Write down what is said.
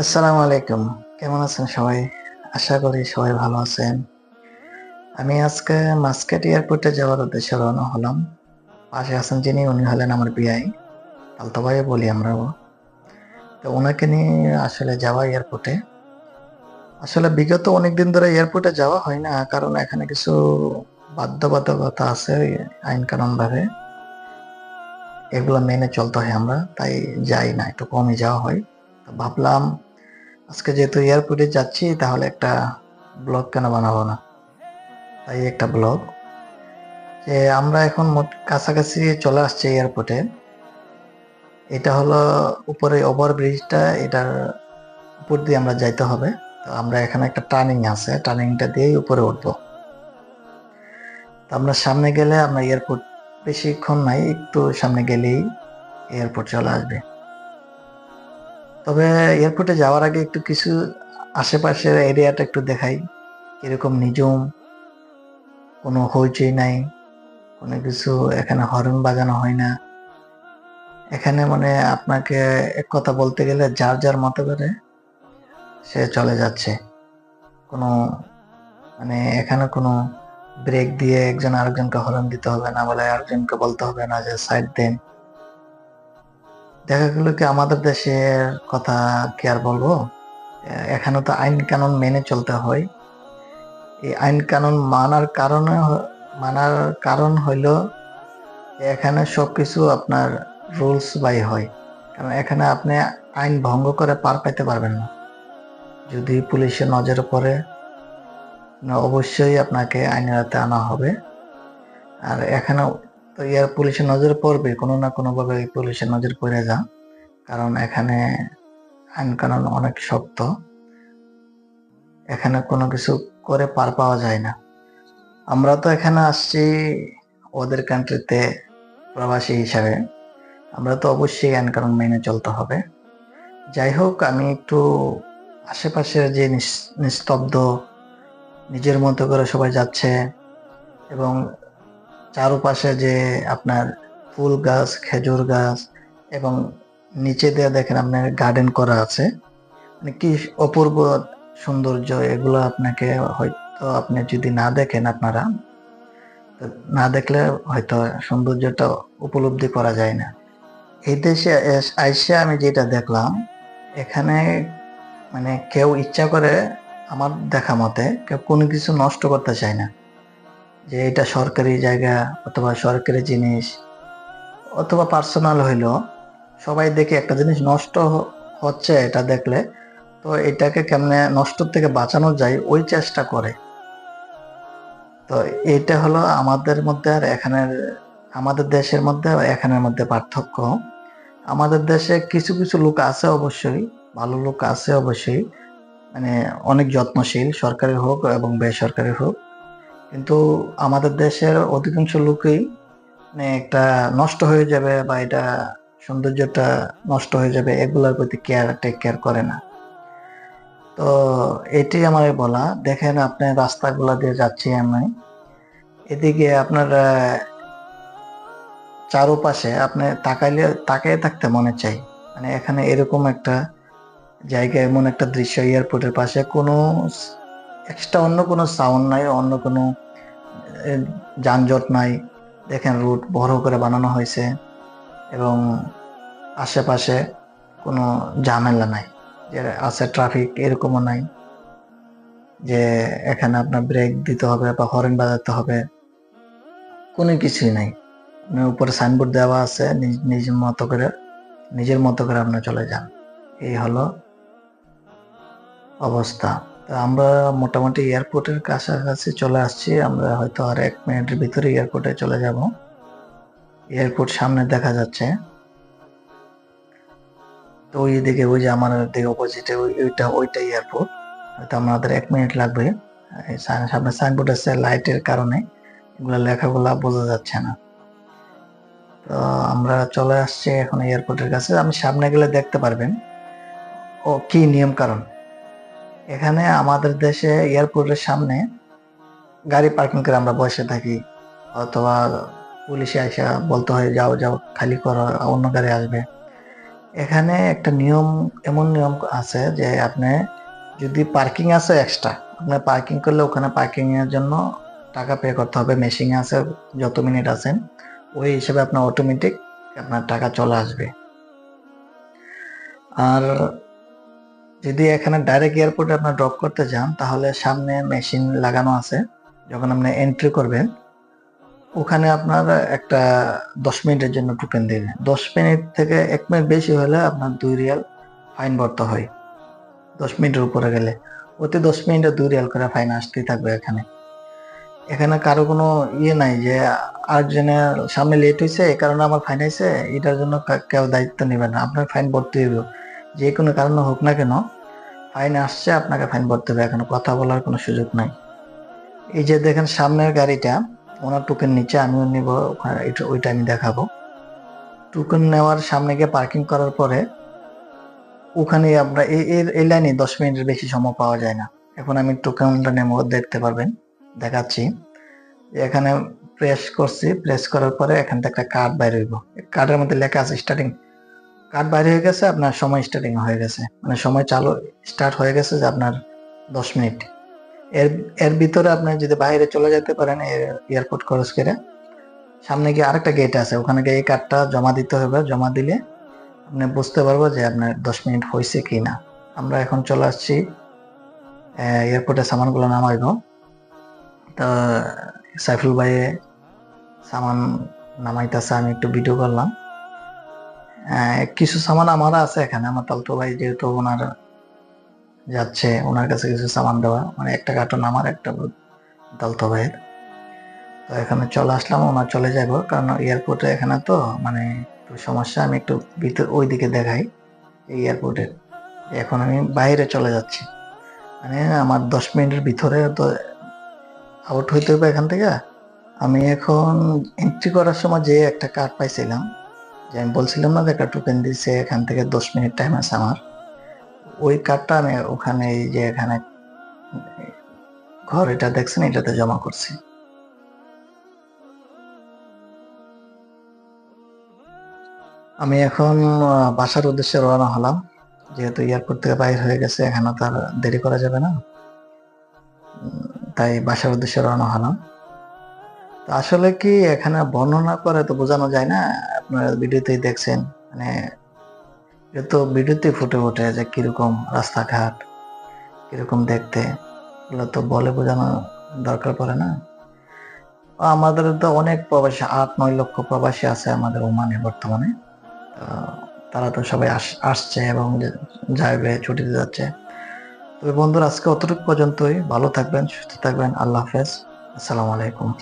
আসসালামু আলাইকুম। কেমন আছেন সবাই? আশা করি সবাই ভালো আছেন। আমি আজকে মাস্কেট এয়ারপোর্টে যাওয়ার উদ্দেশ্যে রওনা হলাম। পাশে আছেন যিনি, উনি হলেন আমার বিআই। পালতো ভাই বলি আমরাও। তো ওনাকে নিয়ে আসলে যাওয়া এয়ারপোর্টে। আসলে বিগত অনেক দিন ধরে এয়ারপোর্টে যাওয়া হয় না, কারণ এখানে কিছু বাধ্যবাধকতা আছে আইন কানুন ভাবে এগুলো মেনে চলতে হয় আমরা, তাই যাই না, একটু কমই যাওয়া হয়। ভাবলাম আজকে যেহেতু এয়ারপোর্টে যাচ্ছি, তাহলে একটা ব্লগ কেন বানাবো না? তাই একটা ব্লগ। যে আমরা এখন মোট কাছাকাছি চলে আসছি এয়ারপোর্টে। এটা হলো উপরে ওভার ব্রিজটা এটার উপর দিয়ে আমরা যাইতে হবে। তো আমরা এখানে একটা টার্নিং আছে, টার্নিংটা দিয়েই উপরে উঠবো। তো আমরা সামনে গেলে আমরা এয়ারপোর্ট বেশিক্ষণ নাই, একটু সামনে গেলেই এয়ারপোর্ট চলে আসবে। তবে এয়ারপোর্টে যাওয়ার আগে একটু কিছু আশেপাশের এরিয়াটা একটু দেখাই। কীরকম নিজম কোনো হইচই নাই, কোনো কিছু এখানে হর্ন বাজানো হয় না। এখানে মানে আপনাকে এক কথা বলতে গেলে যার যার মতো করে সে চলে যাচ্ছে। কোনো মানে এখানে কোনো ব্রেক দিয়ে একজন আরেকজনকে হর্ন দিতে হবে না বলে আরেকজনকে বলতে হবে না যে সাইড দেন। দেখা গেল কি আমাদের দেশের কথা কি আর বলব? এখানে তো আইন কানুন মেনে চলতে হয়। এই আইন কানুন মানার কারণে মানার কারণ হইল এখানে সব কিছু আপনার রুলস বাই হয়। কারণ এখানে আপনি আইন ভঙ্গ করে পার পাইতে পারবেন না। যদি পুলিশের নজরে পড়ে অবশ্যই আপনাকে আইনের আনা হবে। আর এখানে তো ইয়ার পুলিশের নজরে পড়বে, কোনো না কোনো ভাবে এই পুলিশের নজর পড়ে যা। কারণ এখানে আইন কানুন অনেক শক্ত। এখানে কোনো কিছু করে পার পাওয়া যায় না। আমরা তো এখানে আসছি ওদের কান্ট্রিতে প্রবাসী হিসাবে। আমরা তো অবশ্যই আইন কানুন মেনে চলতে হবে। যাই হোক, আমি একটু আশেপাশের যে নিস- নিস্তব্ধ, নিজের মতো করে সবাই যাচ্ছে এবং চারপাশে যে আপনার ফুল গাছ, খেজুর গাছ এবং নিচে দিয়ে দেখেন আপনার গার্ডেন করা আছে। মানে কি অপূর্ব সৌন্দর্য, এগুলো আপনাকে হয়তো আপনি যদি না দেখেন আপনারা না দেখলে হয়তো সৌন্দর্যটা উপলব্ধি করা যায় না। এই দেশে আইসে আমি যেটা দেখলাম, এখানে মানে কেউ ইচ্ছা করে আমার দেখা মতে কেউ কোনো কিছু নষ্ট করতে চায় না। যে এটা সরকারি জায়গা অথবা সরকারি জিনিস অথবা পার্সোনাল হইল, সবাই দেখে একটা জিনিস নষ্ট হচ্ছে এটা দেখলে, তো এটাকে কেমনে নষ্ট থেকে বাঁচানো যায় ওই চেষ্টা করে। তো এটা হলো আমাদের মধ্যে আর এখানের, আমাদের দেশের মধ্যে আর এখানের মধ্যে পার্থক্য। আমাদের দেশে কিছু কিছু লোক আছে অবশ্যই, ভালো লোক আছে অবশ্যই মানে অনেক যত্নশীল, সরকারি হোক এবং বেসরকারি হোক। কিন্তু আমাদের দেশের অধিকাংশ লোকই মানে একটা নষ্ট হয়ে যাবে বা এটা সৌন্দর্যটা নষ্ট হয়ে যাবে, এগুলোর প্রতি কেয়ার টেক কেয়ার করে না। তো এটি আমার বলা। দেখেন আপনি রাস্তাগুলা দিয়ে যাচ্ছি আমি। এদিকে আপনার চারোপাশে আপনি তাকাইলে তাকিয়ে থাকতে মনে চাই। মানে এখানে এরকম একটা জায়গা, এমন একটা দৃশ্য, এয়ারপোর্টের পাশে কোনো এক্সট্রা অন্য কোনো সাউন্ড নাই, অন্য কোনো যানজট নাই। দেখেন রুট বড় করে বানানো হয়েছে এবং আশেপাশে কোনো ঝামেলা নাই। যে আছে ট্রাফিক এরকমও নাই যে এখানে আপনার ব্রেক দিতে হবে বা হর্ন বাজাতে হবে। কোনো কিছুই নাই। আপনার উপরে সাইনবোর্ড দেওয়া আছে নিজ নিজের মতো করে, নিজের মতো করে আপনি চলে যান। এই হলো অবস্থা। আমরা মোটামুটি এয়ারপোর্টের কাছাকাছি চলে আসছি। আমরা হয়তো আর এক মিনিটের ভিতরে এয়ারপোর্টে চলে যাব। এয়ারপোর্ট সামনে দেখা যাচ্ছে। তো ওই দিকে ওই যে আমার দিকে অপোজিটে ওইটা ওইটা এয়ারপোর্ট। হয়তো আমাদের এক মিনিট লাগবে। সামনে সাইনবোর্ড আছে লাইটের কারণে। এগুলো লেখাগুলা বোঝা যাচ্ছে না। তো আমরা চলে আসছি এখন এয়ারপোর্টের কাছে। আমি সামনে গেলে দেখতে পারবেন। ও, কি নিয়ম কারণ? এখানে আমাদের দেশে এয়ারপোর্টের সামনে গাড়ি পার্কিং করে আমরা বসে থাকি। অথবা পুলিশে আসা বলতে হয়, যাও যাও, খালি করো, অন্য গাড়ি আসবে। এখানে একটা নিয়ম, এমন নিয়ম আছে যে আপনি যদি পার্কিং আছে এক্সট্রা, আপনি পার্কিং করলে ওখানে পার্কিং এর জন্য টাকা পে করতে হবে। মেশিন আছে, যত মিনিট আছেন, ওই হিসেবে আপনার অটোমেটিক আপনার টাকা চলে আসবে। আর যদি এখানে ডাইরেক্ট এয়ারপোর্টে আপনার ড্রপ করতে যান, তাহলে সামনে মেশিন লাগানো আছে। যখন আপনি এন্ট্রি করবেন, ওখানে আপনার একটা দশ মিনিটের জন্য টোকেন দেবে দশ মিনিট থেকে এক মিনিট বেশি হলে আপনার দুই রিয়াল ফাইন ভরতে হয়। দশ মিনিটের উপরে গেলে। প্রতি দশ মিনিটে দুই রিয়াল করে ফাইন আসতেই থাকবে এখানে। এখানে কারও কোনো ইয়ে নাই যে আরেকজনের সামনে লেট হয়েছে এই কারণে আমার ফাইন হয়েছে এটার জন্য কেউ দায়িত্ব নেবে না। আপনার ফাইন ভরতে হবে যে কোনো কারণে হোক না কেন ফাইন আসছে, আপনাকে ফাইন ভরতে হবে, এখন কথা বলার কোনো সুযোগ নাই। এই যে দেখেন সামনের গাড়িটা, ওনার টোকেন নিচে, আমিও নিব ওইটা আমি দেখাবো। টোকেন নেওয়ার সামনে গিয়ে পার্কিং করার পরে, ওখানে আমরা এই লাইনে দশ মিনিটের বেশি সময় পাওয়া যায় না। এখন আমি টোকেনটা নেব, দেখতে পারবেন, দেখাচ্ছি। এখানে প্রেস করছি প্রেস করার পরে এখান থেকে একটা কার্ড বাইরে হইব। কার্ডের মধ্যে লেখা আছে স্টার্টিং কার্ড বাইরে হয়ে গেছে, আপনার সময় স্টার্টিং হয়ে গেছে। মানে সময় চালু স্টার্ট হয়ে গেছে যে আপনার দশ মিনিট। এর এর ভিতরে আপনি যদি বাইরে চলে যেতে পারেন এয়ারপোর্ট খরচ করে, সামনে গিয়ে আরেকটা গেট আছে। ওখানে গিয়ে এই কার্ডটা জমা দিতে হবে। জমা দিলে আপনি বুঝতে পারব যে আপনার দশ মিনিট হয়েছে কি না আমরা এখন চলে আসছি এয়ারপোর্টে সামানগুলো নামাইব। তো, সাইফুল ভাইয়ে সামান নামাইতেছে, আমি একটু ভিডিও করলাম। কিছু সামান আমার আছে এখানে। আমার তালতো ভাই যেহেতু ওনার যাচ্ছে, ওনার কাছে কিছু সামান দেওয়া। মানে একটা কার্টন আমার, একটা তালতো ভাইয়ের। তো এখানে চলে আসলাম, ওনার চলে যাব। কারণ এয়ারপোর্টে এখানে তো মানে একটু সমস্যা, আমি একটু ভিতর ওই দিকে দেখাই এই এয়ারপোর্টের এখন আমি বাইরে চলে যাচ্ছি। মানে আমার দশ মিনিটের ভিতরে তো আউট হইতে হবে এখান থেকে। আমি এখন এন্ট্রি করার সময় যে একটা কার্ড পাইছিলাম যে আমি বলছিলাম না যে একটা টোকেন দিছে, এখান থেকে দশ মিনিট টাইম আছে আমার। ওই কার্ডটা আমি ওখানে যে এখানে ঘর এটা দেখছেন, এটাতে জমা করছি। আমি এখন বাসার উদ্দেশ্যে রওনা হলাম। যেহেতু এয়ারপোর্ট থেকে বাইরে হয়ে গেছে, এখানে তার দেরি করা যাবে না। তাই বাসার উদ্দেশ্যে রওনা হলাম। আসলে কি এখানে বর্ণনা করে তো বোঝানো যায় না? আপনারা ভিডিওতেই দেখছেন মানে এটা তো ভিডিওতে ফুটে ওঠে যে কীরকম রাস্তাঘাট, কীরকম দেখতে। এগুলো তো বলে বোঝানো দরকার পড়ে না। আমাদের তো অনেক প্রবাসী, আট নয় লক্ষ প্রবাসী আছে আমাদের ওমানে বর্তমানে। তারা তো সবাই আস- আসছে এবং যাবে ছুটিতে যাচ্ছে। তবে বন্ধুরা, আজকে অতটুকু পর্যন্তই। ভালো থাকবেন, সুস্থ থাকবেন। আল্লাহ হাফেজ। আসসালামু আলাইকুম।